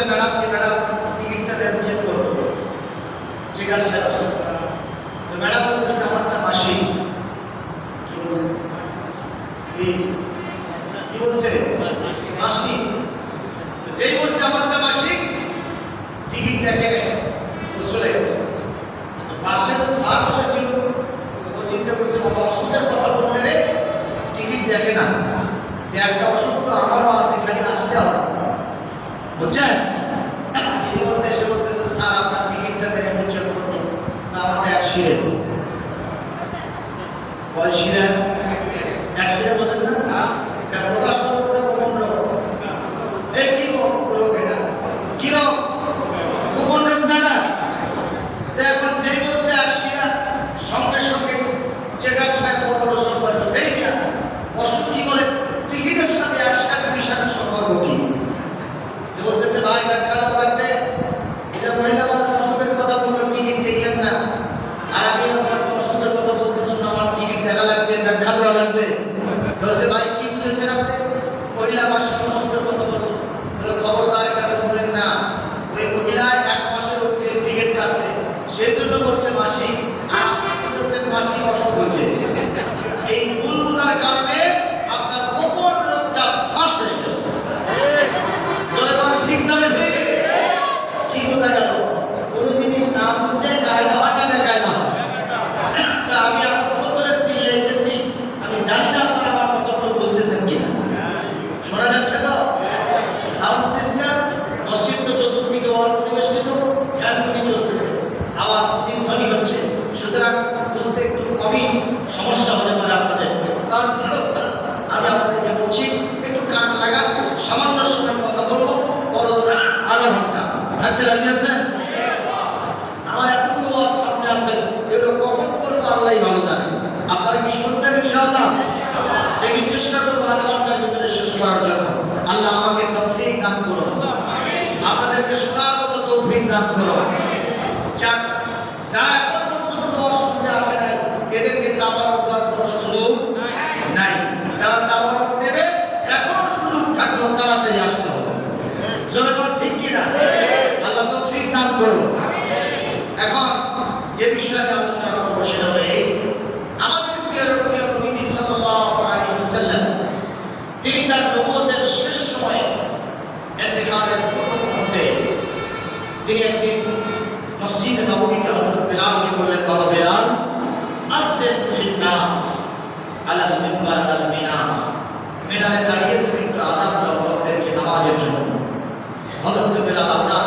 বলছে ম্যাডাম কি ম্যাডাম টিকিটটা দেন চেক করব ঠিক আছে তো ম্যাডাম বলতেছে, আমার নাম মাসি কি বলছে? কি? বলছে? মাসি যেই বলছে, আমার নাম মাসি টিকিট দেখে ও চলে গেছে। পাশে তো স্যার বসেছিল। চিন্তা করছে, বাবা, অসুখের কথা বললে টিকিট দেখে না। একটা অসুখ তো আমারও আছে, খালি আসতে হবে বুঝছেন এই মধ্যে এসে বলতেছে স্যার আপনার টিকিটটা দেখে আমি চেক করব না আমারটা এক শিরে কয় শিরে এক শিরে বোঝেন না এটা প্রকাশ করে কোন রোগ এই কি রোগ এটা কি রোগ গোপন রোগ না না তো এখন যেই বলছে এক শিরা সঙ্গে সঙ্গে চেকার সাহেব বড় বড় সম্পর্ক সেই কিনা অসুখ কি বলে টিকিটের সাথে একসাথে দুই সাথে সম্পর্ক কি যে বলতেছে ভাই ব্যাখ্যা দেওয়া লাগবে এটা মহিলা মানুষ অসুখের কথা বলল টিকিট দেখলেন না আর আমি আপনার অসুখের কথা বলছি জন্য আমার টিকিট দেখা লাগবে ব্যাখ্যা দেওয়া লাগবে তো বলছে ভাই কি বুঝেছেন আপনি মহিলা মাসিক অসুখের কথা বলল তাহলে খবরদার এটা বুঝবেন না ওই মহিলা এক মাসের অগ্রিম টিকিট কাটছে সেই জন্য বলছে মাসিক আর আপনি বুঝেছেন মাসিক অসুখ হয়েছে এই ভুল বোঝার কারণে আপনার গোপন রোগটা ফাঁস হয়ে গেছে চলে তো ঠিক না রে কি বোঝা গেল কোনো জিনিস না বুঝলে কায়দা হয় না বেকায়দা হয় তা আমি এখন ধরে সিলাইতেছি আমি জানি না আপনারা আমার কথাগুলো বুঝতেছেন কিনা শোনা যাচ্ছে তো সাউন্ড সিস্টেম মসজিদ তো চতুর্দিকে ওয়াল পরিবেষ্টিত ফ্যানগুলি চলতেছে আওয়াজ ধ্বনি হচ্ছে সুতরাং বুঝতে একটু কমই সমস্যা হতে পারে আপনাদের তার জন্য আমি আপনাদেরকে বলছি একটু কান লাগা সামান্য সময় কথা বলব বড় আধা ঘণ্টা আল্লাহ আমাকে আপনাদেরকে শোনার মতো তৌফিক দান করো যাক যারা এখন পর্যন্ত অসুবিধা আসে নাই এদেরকে তাবারক দেওয়ার কোনো সুযোগ নাই যারা তাবারক নেবে এখনও সুযোগ থাকলেও তাড়াতাড়ি আসতে হবে জনগণ ঠিক কিনা আল্লাহ তৌফিক এখন যে বিষয়ে আলোচনা করব সেটা হলো এই, আমাদের প্রিয় নবীজি সাল্লাল্লাহু আলাইহি ওয়াসাল্লাম, তিনি তার নবুয়তের শেষ সময়ে ইন্তেকালের পূর্ব মুহূর্তে তিনি একদিন মসজিদে নববীতে হযরত বিলালকে বললেন, বাবা বিলাল আসির ফিন নাস আলাল মিম্বার আলাল মিনার মিনারে দাঁড়িয়ে তুমি একটু আযান দাও লোকদেরকে নামাজের জন্য। হযরত বিলাল আযান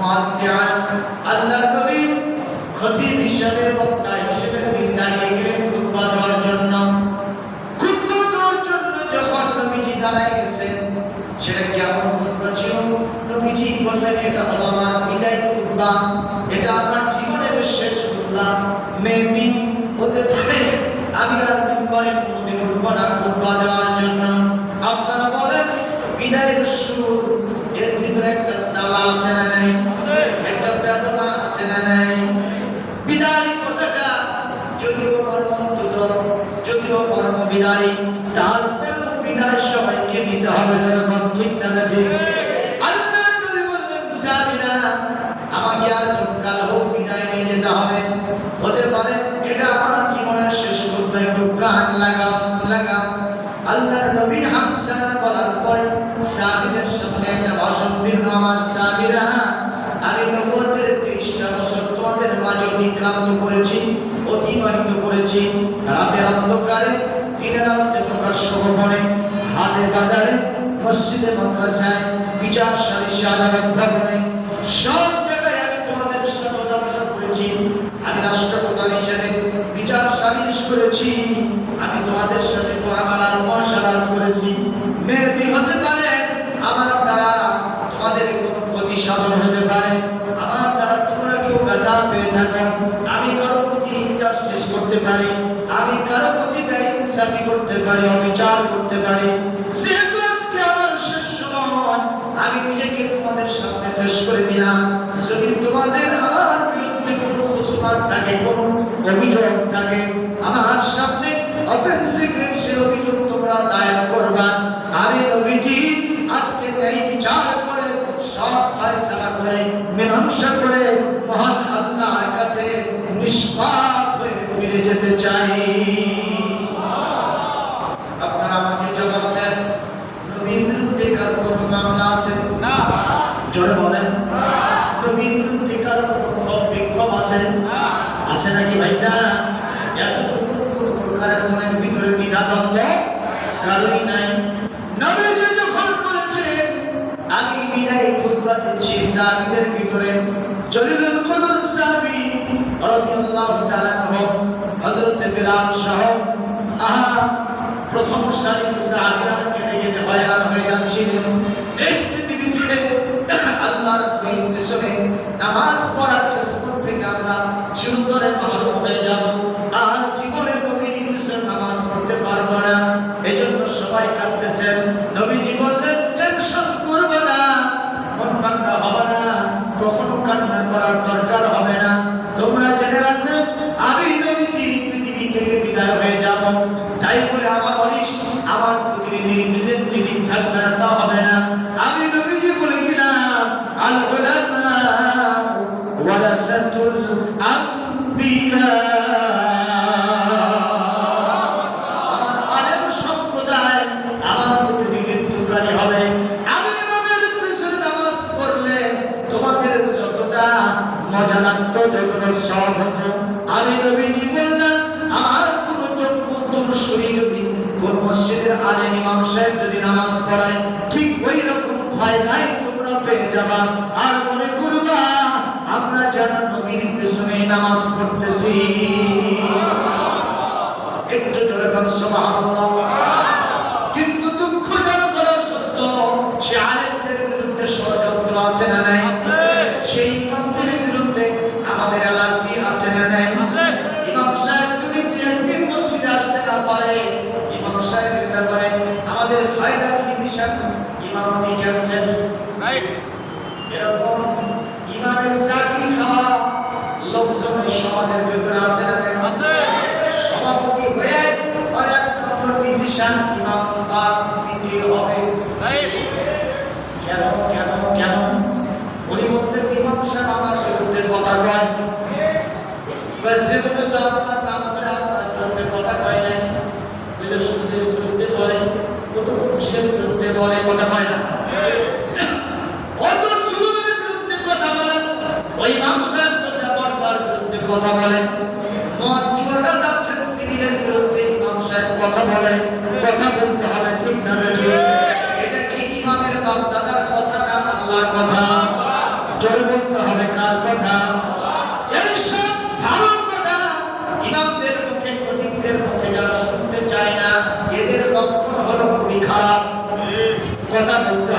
মুআদ্দিআন আল্লাহ নবী খতিব হিসেবে বক্তা হিসেবে তিনি দাঁড়িয়ে গেলেন খুতবা দেওয়ার জন্য। খুতবা দেওয়ার জন্য যখন নবীজি দাঁড়ায় গেছেন, সেটা কেমন খুতবা ছিল? নবীজি বললেন, এটা হলো আমার বিদায় খুতবা। এটা আমার জীবনের শেষ খুতবা। মেবি হতে পারে আমি আর মিম্বরে কোনোদিন উঠবো না খুতবা দেওয়ার জন্য। আপনারা বলেন, বিদায়ের সুর, এর ভিতরে একটা জ্বালা আছে না নাই একটা বেদনা আছে না নাই বিদায় কথাটা যদিও কর্মন্তত যদিও কর্ম বিদায়ী তারপরেও বিদায় সবাইকে নিতে হবে যেরকম ঠিক না না ঠিক আল্লাহ নবী বললেন সাবিরা আমাকে আজ হোক কাল হোক বিদায় নিয়ে যেতে হবে হতে পারে এটা আমার জীবনের শেষ করতে একটু কান লাগাও লাগাও আল্লাহর নবী হামসা বলার পরে সাবিদের সামনে একটা ভাষণ দিল আমার সাবিরা আমি নবুয়তের তেইশটা বছর তোমাদের মাঝে অতিক্রান্ত করেছি, অতিবাহিত করেছি। রাতের অন্ধকারে, দিনের আলোতে প্রকাশ্য গোপনে হাটে বাজারে মসজিদে মাদ্রাসায়, বিচার আদালত ভবনে, সব জায়গায় আমি তোমাদের সাথে করেছি। আমি রাষ্ট্রপ্রধান হিসেবে বিচার সালিশ করেছি। আমি তোমাদের সাথে মোয়ামালার মশালাত করেছি। মেবি হতে পারে, আমার দ্বারা তোমাদের কোনো ক্ষতি সাধন হতে পারে আমার দ্বারা তোমরা কেউ ব্যথা পেয়ে থাকো। আমি কারও প্রতি ইনজাস্টিস করতে পারি, আমি কারও প্রতি ইনসাফি করতে পারি, অবিচার করতে পারি। যেহেতু আজকে আমার শেষ সময়, আমি নিজেকে তোমাদের সামনে পেশ করে দিলাম যদি তোমাদের আমার বিরুদ্ধে কোনো খুসমাত থাকে, কোনো অভিযোগ থাকে, আমার সামনে সিক্রেট সে অভিযোগ তোমরা দায়ের করবা। আমি নবীজি আজকে ন্যায় বিচার করে, সব ফয়সালা করে, মীমাংসা করে মহান আল্লাহর কাছে নিষ্পাপ হয়ে ফিরে যেতে চাই। আপনারা আমাকে জবাব দেন নবীর বিরুদ্ধে কার কোনো মামলা আছে? না। জোরে বলেন। নবীর বিরুদ্ধে কার কোনো বিক্ষোভ আছে? না। আছে নাকি ভাইজান? এতটুকু কোন প্রকারের মনের ভিতরে দ্বিধাদ্বন্দ্ব কারোই নাই। নবীজি যখন বলেছেন আমি বিদায় খুতবা দিচ্ছি সাহাবীদের ভিতরে জলিলুল কদর সাহাবী রাদিয়াল্লাহু তাআলা আনহু হযরত বিলাল সহ আহা প্রথম সারির সাহাবীরা কেঁদে কেঁদে হয়রান হয়ে যাচ্ছিলেন এই পৃথিবীতে আল্লাহর নবীর পেছনে নামাজ পড়ার কিসমত থেকে আমরা চিরতরে মাহরুম হয়ে যাব আর জীবনে নবীর পেছনে নামাজ পড়তে পারব না এজন্য সবাই কাঁদতেছেন নবীজি বললেন টেনশন করবে না মন ভাঙ্গা হবে না কখনো কান্না করার দরকার হবে না তোমরা জেনে রাখো আমি নবীজি পৃথিবী বিদায় হয়ে যাব তাই বলে আমার অনিশ আমার প্রতিনিধি রিপ্রেজেন্টেটিভ থাকবে না তা হবে না। আমি নবীজি বলে দিলাম আল উলামা ওয়ারাসাতুল আম্বিয়া মজা লাগতো যতটা সব হতো, আমি নবীজি কোন মসজিদের আলেম ইমাম সাহেব যদি নামাজ পড়ায়, ঠিক ওই রকম ভয় নাই, তোমরা পেয়ে যাবা। আর মনে করবা আমরা যেন নবীর পিছনে নামাজ পড়তেছি। একটু ধরে সুবহানাল্লাহ কিন্তু দুঃখজনক হলো সত্য সে আলেমদের বিরুদ্ধে ষড়যন্ত্র আছে না নাই সেই ইমামদের বিরুদ্ধে আমাদের অ্যালার্জি আছে না নাই ইমাম সাহেব যদি দু একদিন মসজিদে আসতে না পারে ইমাম সাহেবের ব্যাপারে আমাদের ফাইনাল ডিসিশন ইমামতি ক্যান্সেল রাইট এরকম ইমামের চাকরি খাওয়া লোকজন এই সমাজের ভিতরে আছে না আছে। সভাপতি হয়ে অনেক ডিসিশন ইমাম বাদ দিতে হবে রাইট কেন কেন কেন উনি বলতেছে ইমাম সাহেব আমার বিরুদ্ধে কথা কয় বাস যেভাবে তো আপনার নাম ধরে আপনার বিরুদ্ধে কথা কয় নাই বুঝলে সুদের বিরুদ্ধে বলে কত খুশের বিরুদ্ধে বলে কথা কয় না অত সুদের বিরুদ্ধে কথা বলে ওই ইমাম সাহেব তোমরা বর্বার বিরুদ্ধে কথা বলে মদ জুয়াটা যাচ্ছেন সিভিলের বিরুদ্ধে ইমাম সাহেব কথা বলে কথা বলতে হবে ঠিক না বেঠিক এটা কি ইমামের বাপ দাদার কথা না আল্লাহর কথা জোরে বলতে হবে কার কথা এইসব ভালো কথা ইমামদের মুখে খতিবদের মুখে যারা শুনতে চায় না এদের লক্ষণ হলো খুবই খারাপ কথা বলতে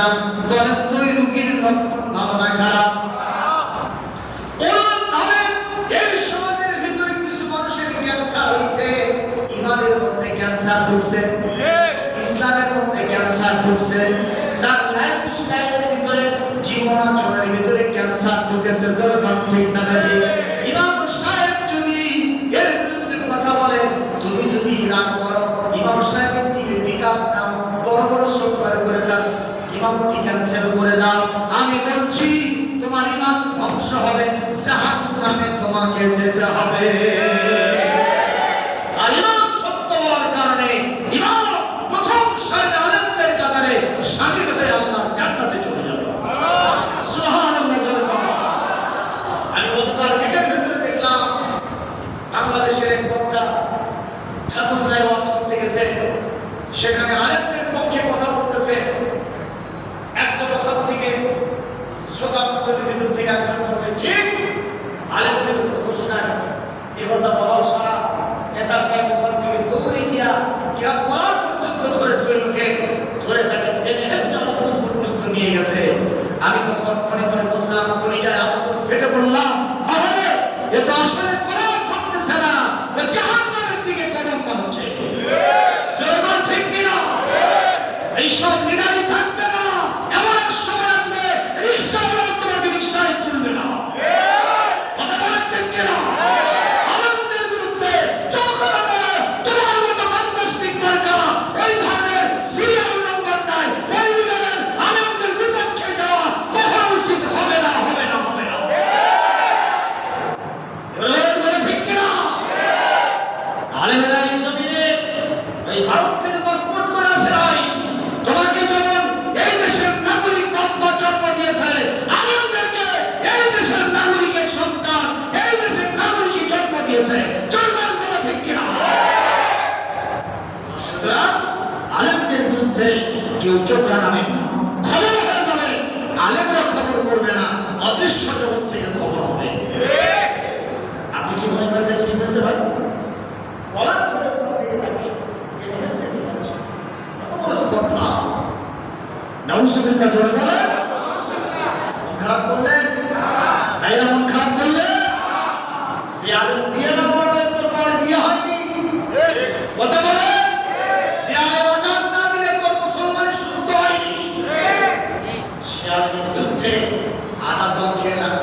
না তবে দুই রুগীর লক্ষণ ভাবনা খারাপ? ইমামতি ক্যান্সেল করে দাও। আমি বলছি তোমার ধ্বংস হবে। তোমাকে যেতে হবে।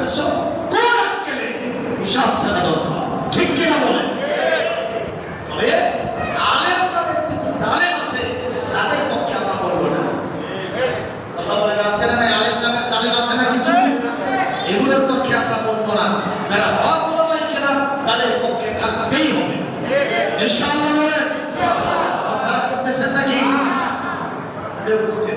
উদ্দেশ্য হিসাব থাকা দরকার ঠিক কিনা বলে? তবে এগুলোর পক্ষে আমরা বলব না। যারা অগ্রবাই কেনা পক্ষে থাকতেই হবে। ইনশাআল্লাহ বলেন। আপনারা করতেছেন নাকি? বুঝতে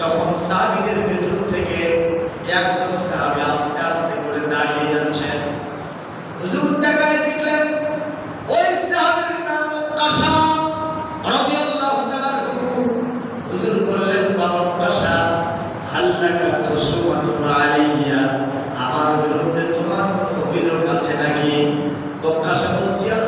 তখন সাহাবিদের ভেতর থেকে একজন সাহাবি আস্তে আস্তে করে দাঁড়িয়ে যাচ্ছেন। হুজুর দেখায় দেখলেন, ওই সাহাবির নাম কাশা রাদিয়াল্লাহু তাআলা হুজুর বললেন, বাবা কাশা হাল্লাকা খুসুমাতুন আলাইয়া। আমার বিরুদ্ধে তোমার কোনো অভিযোগ আছে নাকি? কাশা বলছি আর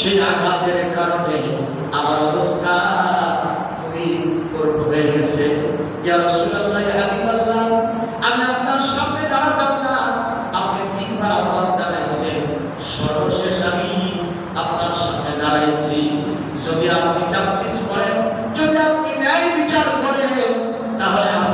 সেই আঘাতের